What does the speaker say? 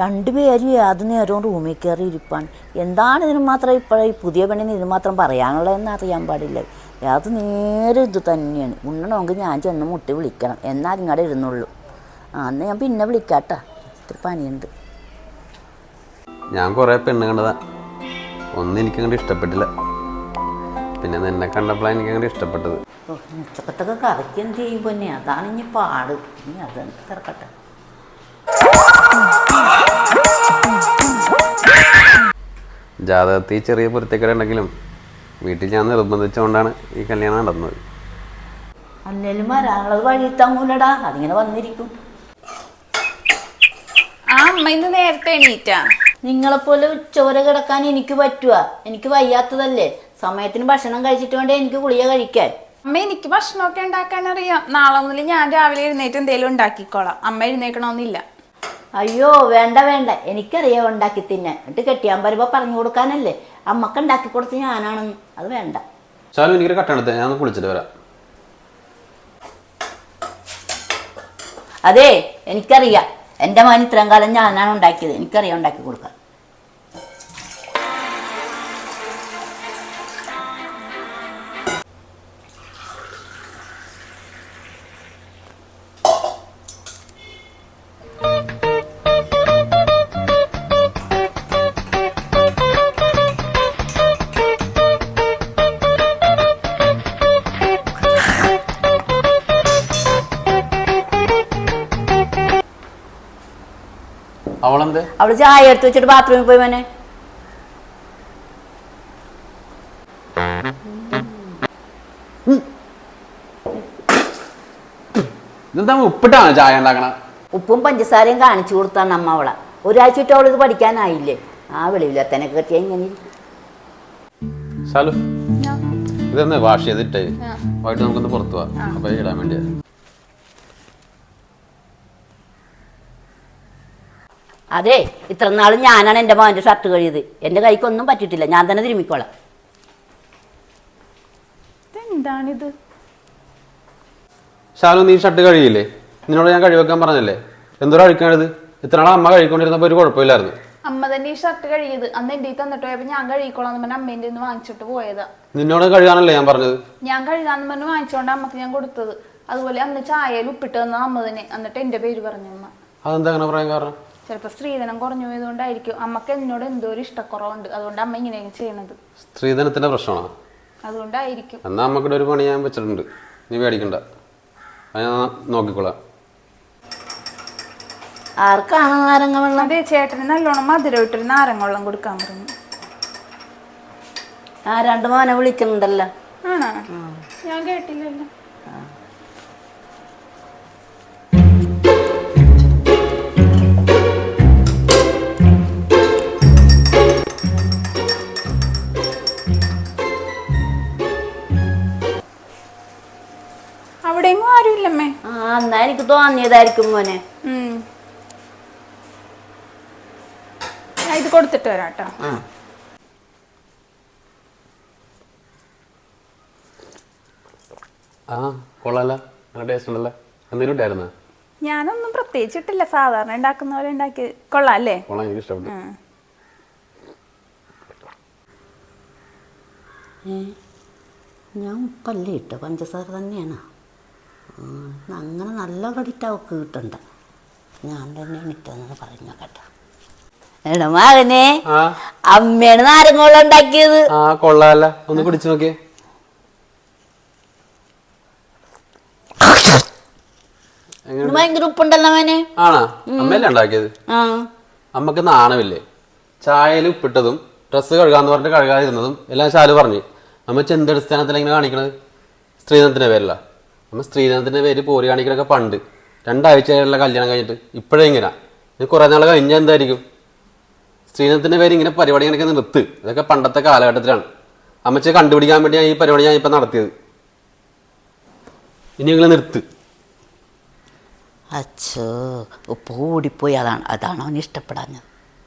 രണ്ടുപേരും ഏത് നേരവും റൂമിൽ കയറി ഇരിപ്പാണ്. എന്താണ് ഇതിന് മാത്രം ഇപ്പോഴേ പുതിയ പെണ്ണിന് ഇതിന് മാത്രം പറയാനുള്ളതെന്ന് അറിയാൻ പാടില്ല. അത് നേരെ ഇത് തന്നെയാണ്. ഉണ്ണണമെങ്കിൽ ഞാൻ ചെന്ന് മുട്ടി വിളിക്കണം. എന്നാൽ ഇങ്ങോട്ട് ഇരുന്നുള്ളൂ. ആ എന്നാൽ ഞാൻ പിന്നെ വിളിക്കാട്ടാ. ഇത്തിരി പണിയുണ്ട്. ഞാൻ കുറേ പെണ്ണ് കണ്ടതാ. ഒന്നും എനിക്ക് അങ്ങോട്ട് ഇഷ്ടപ്പെട്ടില്ല. പിന്നെ നിന്നെ കണ്ടപ്പോഴാണ് എനിക്ക് അങ്ങോട്ട് ഇഷ്ടപ്പെട്ടത്. ഓ ഉച്ചക്കത്തൊക്കെ കറിക്ക് എന്ത് ചെയ്യും പൊന്നെ? അതാണ് ഇനി പാട്. ഇനി അത് തിരക്കട്ടെ. ജാതകത്തിൽ ചെറിയ പൊരുത്തക്കേടുണ്ടെങ്കിലും വീട്ടിൽ ഞാൻ നിർബന്ധിച്ചുകൊണ്ടാണ് ഈ കല്യാണം നടന്നത്. അല്ലേലും വരാനുള്ളത് വഴി തങ്ങൂലടാ അതിങ്ങനെ വന്നിരിക്കും. ആ അമ്മ ഇന്ന് നേരത്തെ എണീറ്റാ. നിങ്ങളെപ്പോലെ ഉച്ചവരെ കിടക്കാൻ എനിക്ക് പറ്റുക എനിക്ക് വയ്യാത്തതല്ലേ. സമയത്തിന് ഭക്ഷണം കഴിച്ചിട്ട് വേണ്ടേ എനിക്ക് ഗുളിക കഴിക്കാൻ. അമ്മ എനിക്ക് ഭക്ഷണമൊക്കെ ഉണ്ടാക്കാൻ അറിയാം നാളെ മുതൽ ഞാൻ രാവിലെ എഴുന്നേറ്റ് എന്തെങ്കിലും ഉണ്ടാക്കിക്കോളാം. അമ്മ എഴുന്നേക്കണമെന്നില്ല. അയ്യോ വേണ്ട വേണ്ട. എനിക്കറിയാം ഉണ്ടാക്കി തിന്നാൻ. എന്നിട്ട് കെട്ടിയാൻ വരുമ്പോൾ പറഞ്ഞു കൊടുക്കാനല്ലേ. അമ്മയ്ക്ക് ഉണ്ടാക്കി കൊടുത്ത് ഞാനാണെന്ന് അത് വേണ്ട. ശാലു എനിക്കൊരു കട്ടണത്തെ ഞാൻ കുളിച്ചിട്ട് വരാം. അതെ എനിക്കറിയാം. എന്റെ മകൻ ഇത്രയും കാലം ഞാനാണ് ഉണ്ടാക്കിയത്. എനിക്കറിയാം ഉണ്ടാക്കി കൊടുക്കാൻ. അവളെന്ത്? അവൾ ചായ എടുത്ത് വെച്ചിട്ട് ബാത്റൂമിൽ പോയി മോനെ. ഇതെന്താ ഉപ്പിട്ടാണ് ചായ ഉണ്ടാക്കണ? ഉപ്പും പഞ്ചസാരയും കാണിച്ചു കൊടുത്താണ് അമ്മ അവളെ. ഒരാഴ്ച ഇട്ട് അവളിത് പഠിക്കാനായില്ലേ? ആ വെളിവിലത്തനൊക്കെ കെട്ടിയ ഇങ്ങനെ ഇതൊന്ന് വാഷ് ചെയ്തിട്ട്? വൈകിട്ട് നമുക്കൊന്ന് പുറത്തു പോവാം. അപ്പൊ ഇടാൻ വേണ്ടിയാ. അതെ ഇത്ര നാളും ഞാനാണ് എന്റെ മോന്റെ ഷർട്ട് കഴിയത് എന്റെ കൈക്കൊന്നും പറ്റിയിട്ടില്ല. ഞാൻ തന്നെ തിരുമിക്കോളാം ഇതെന്താണിത്? ശാലു നീ ഷർട്ട് കഴിയില്ലേ നിന്നോട് ഞാൻ കഴിവെക്കാൻ പറഞ്ഞല്ലേ? എന്തോരം അഴിക്കണത്? ഇത്ര നാളെ അമ്മ കഴിക്കൊണ്ടിരുന്നപ്പോ ഒരു കുഴപ്പമില്ലായിരുന്നു. അമ്മ തന്നെ ഈ ഷർട്ട് കഴുകിയത്. അന്ന് എന്റെ തന്നിട്ട് പോയപ്പോ ഞാൻ കഴിക്കോളാം പറഞ്ഞ അമ്മേന്റെ നിന്ന് വാങ്ങിച്ചിട്ട് പോയതാ. നിന്നോട് കഴുകാനല്ലേ ഞാൻ പറഞ്ഞത്? ഞാൻ കഴുകാന്ന് പറഞ്ഞു വാങ്ങിച്ചോണ്ട് അമ്മയ്ക്ക് ഞാൻ കൊടുത്തത്. അതുപോലെ അന്ന് ചായയിൽ ഉപ്പിട്ട് തന്ന അമ്മ തന്നെ. എന്നിട്ട് എന്റെ പേര് പറഞ്ഞു അമ്മ. അതെന്താ അങ്ങനെ പറയാൻ കാരണം? ചിലപ്പോൾ സ്ത്രീധനം കുറഞ്ഞു പോയതുകൊണ്ടായിരിക്കും അമ്മയ്ക്ക് എന്നോട് എന്തോ ഒരു ഇഷ്ടക്കുറവുണ്ട്. അതുകൊണ്ട് അമ്മ ഇങ്ങനെയൊക്കെ ചെയ്യണത്. സ്ത്രീധനത്തിന്റെ പ്രശ്നമാണോ? അതുകൊണ്ടായിരിക്കും. എന്നാ അമ്മക്കിടെ ഒരു പണി ഞാൻ വെച്ചിട്ടുണ്ട്. നീ പേടിക്കണ്ട. നോക്കിക്കോളാം. ആർക്കാണ് നാരങ്ങ വെള്ളം? അതെ ചേട്ടന് നല്ലോണം മധുരം ഇട്ടൊരു നാരങ്ങ വെള്ളം കൊടുക്കാൻ പറഞ്ഞു. ആ രണ്ട് മോനെ വിളിക്കുന്നുണ്ടല്ലോ. ആണോ? ഞാൻ കേട്ടില്ലല്ലോ. ആ എന്നാ എനിക്ക് തോന്നിയതായിരിക്കും മോനെ. ഞാൻ ഇത് കൊടുത്തിട്ട് വരാം കേട്ടോ ആ കൊള്ളാല്ല നല്ല ടേസ്റ്റ് ഉണ്ടല്ലേ. എന്തെങ്കിലും ഞാനൊന്നും പ്രത്യേകിച്ചിട്ടില്ല. സാധാരണ ഉണ്ടാക്കുന്ന പോലെ ഉണ്ടാക്കി കൊള്ളാം അല്ലേ? കൊള്ളാം എനിക്ക് ഇഷ്ടപ്പെട്ടു. ഞാൻ ഉപ്പല്ലേ ഇട്ട? പഞ്ചസാര തന്നെയാണ്? അങ്ങനെ നല്ല ക്രെഡിറ്റ് അവൾക്ക് കിട്ടണ്ട. ഞാൻ തന്നെ ഇട്ടെന്ന് പറഞ്ഞു കേട്ടോ. എടാ മകനെ അമ്മയാണ് നാരങ്ങോളം ഉണ്ടാക്കിയത്. ആ കൊള്ളാല്ല. ഒന്ന് കുടിച്ചു നോക്കിയേ. ഭയങ്കര ഉപ്പുണ്ടല്ലോ മോനെ. ആണോ? അമ്മയല്ലേ ഉണ്ടാക്കിയത്? അമ്മയ്ക്ക് നാണമില്ലേ? ചായയിൽ ഉപ്പിട്ടതും ഡ്രസ്സ് കഴുകാന്ന് പറഞ്ഞിട്ട് കഴുകാതിരുന്നതും എല്ലാം ശാലു പറഞ്ഞു. അമ്മ ചെന്തടിസ്ഥാനത്തിൽ എങ്ങനെ കാണിക്കണത്? സ്ത്രീധനത്തിന്റെ പേരല്ല അമ്മ സ്ത്രീധനത്തിന്റെ പേര് പോരി കാണിക്കണൊക്കെ പണ്ട്. രണ്ടാഴ്ചയുള്ള കല്യാണം കഴിഞ്ഞിട്ട്. ഇപ്പോഴേ ഇങ്ങനെ. ഇത് കുറേ നാൾ കഴിഞ്ഞാൽ എന്തായിരിക്കും? സ്ത്രീധനത്തിന്റെ പേര് ഇങ്ങനെ പരിപാടി കണക്കെ നിർത്ത്. ഇതൊക്കെ പണ്ടത്തെ കാലഘട്ടത്തിലാണ്. അമ്മച്ചെ കണ്ടുപിടിക്കാൻ വേണ്ടി ഞാൻ ഈ പരിപാടി ഞാൻ ഇപ്പം നടത്തിയത്. ഇനി നിങ്ങൾ നിർത്ത്. അച്ഛോ ഇപ്പോൾ ഓടിപ്പോയി അതാണ് അതാണോ ഇഷ്ടപ്പെടാഞ്ഞത്?